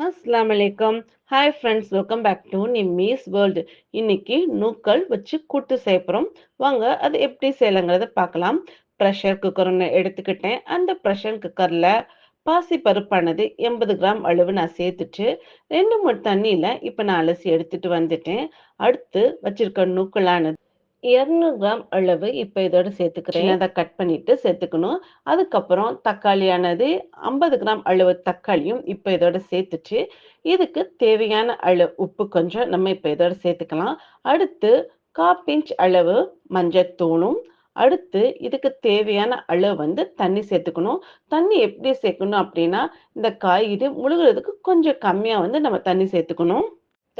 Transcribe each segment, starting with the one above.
அஸ்லாம் வலைக்கம் hi friends welcome back to Nimmi's world. இன்னைக்கு நூக்கல் வச்சு கூட்டு செய்யப்போகிறோம் வாங்க அது எப்படி செய்யலாங்கிறத பார்க்கலாம். ப்ரெஷர் குக்கர் ஒன்று எடுத்துக்கிட்டேன். அந்த ப்ரெஷர் குக்கரில் பாசி பருப்பானது 80 கிராம் அளவு நான் சேர்த்துட்டு ரெண்டு மூணு தண்ணியில் இப்போ நான் அலசி எடுத்துட்டு வந்துட்டேன். அடுத்து வச்சிருக்க நூக்களானது 200 கிராம் அளவு இப்போ இதோட சேர்த்துக்கிறேன். அதை கட் பண்ணிட்டு சேர்த்துக்கணும். அதுக்கப்புறம் தக்காளியானது 50 கிராம் அளவு தக்காளியும் இப்போ இதோட சேர்த்துட்டு, இதுக்கு தேவையான அளவு உப்பு கொஞ்சம் நம்ம இப்போ இதோட சேர்த்துக்கலாம். அடுத்து கா பிஞ்ச் அளவு மஞ்சத்தூளும், அடுத்து இதுக்கு தேவையான அளவு வந்து தண்ணி சேர்த்துக்கணும். தண்ணி எப்படி சேர்க்கணும் அப்படின்னா, இந்த காய்கறி முழுகுறதுக்கு கொஞ்சம் கம்மியாக வந்து நம்ம தண்ணி சேர்த்துக்கணும்.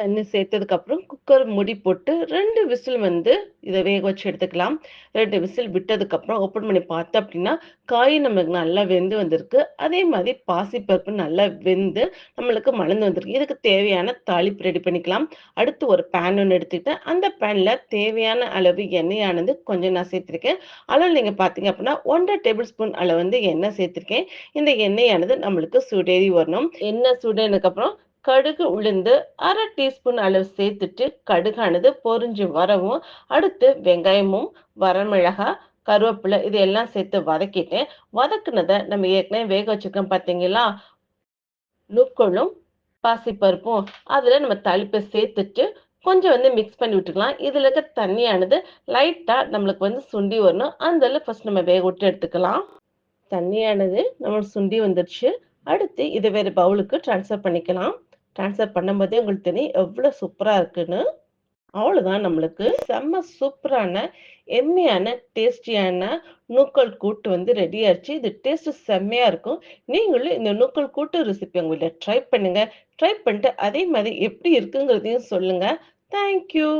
தண்ணி சேர்த்ததுக்கு அப்புறம் குக்கர் முடி போட்டு ரெண்டு விசில் வந்து இதை வேக வச்சு எடுத்துக்கலாம். ரெண்டு விசில் விட்டதுக்கு அப்புறம் ஓப்பன் பண்ணி பார்த்தோம் அப்படின்னா, காய் நமக்கு நல்லா வெந்து வந்திருக்கு. அதே மாதிரி பாசிப்பருப்பு நல்லா வெந்து நம்மளுக்கு மலர்ந்து வந்திருக்கு. இதுக்கு தேவையான தாளிப்பு ரெடி பண்ணிக்கலாம். அடுத்து ஒரு பேன் ஒன்று எடுத்துக்கிட்டேன். அந்த பேனில் தேவையான அளவு எண்ணெயானது கொஞ்சம் நான் சேர்த்துருக்கேன் அளவு நீங்கள் பார்த்தீங்க அப்படின்னா 1 1/2 டேபிள் ஸ்பூன் அளவு வந்து எண்ணெய் சேர்த்துருக்கேன் இந்த எண்ணெயானது நம்மளுக்கு சுடேறி வரணும். எண்ணெய் சூடானதுக்கு கடுகு, உளுந்து அரை டீஸ்பூன் அளவு சேர்த்துட்டு கடுகானது பொரிஞ்சு வரவும், அடுத்து வெங்காயமும், வரமிளகாய், கருவேப்பிலை இது எல்லாம் சேர்த்து வதக்கிட்டேன். வதக்குனதை நம்ம ஏற்கனவே வேக வச்சிருக்கோம் பார்த்தீங்களா? நுக்கொழும் பாசிப்பருப்பும் அதில் நம்ம தாளிப்ப சேர்த்துட்டு கொஞ்சம் வந்து மிக்ஸ் பண்ணி விட்டுக்கலாம். இதில் இருக்க தண்ணியானது லைட்டாக நம்மளுக்கு வந்து சுண்டி வரணும். அந்த அளவு ஃபர்ஸ்ட் நம்ம வேக விட்டு எடுத்துக்கலாம். தண்ணியானது நம்மளுக்கு சுண்டி வந்துடுச்சு அடுத்து இதை வேறு பவுலுக்கு ட்ரான்ஸ்ஃபர் பண்ணிக்கலாம். ட்ரான்ஸ்ஃபர் பண்ணும்போதே உங்களுக்கு தெரியும் எவ்வளோ சூப்பராக இருக்குன்னு. அவ்வளோதான் நம்மளுக்கு செம்ம சூப்பரான, எம்மியான, டேஸ்டியான நூக்கல் கூட்டு வந்து ரெடி ஆயிடுச்சு இது டேஸ்ட் செம்மையாக இருக்கும். நீங்களும் இந்த நூக்கல் கூட்டு ரெசிபி உங்க ட்ரை பண்ணுங்கள் ட்ரை பண்ணிட்டு அதே மாதிரி எப்படி இருக்குங்கிறதையும் சொல்லுங்கள் தேங்க் யூ.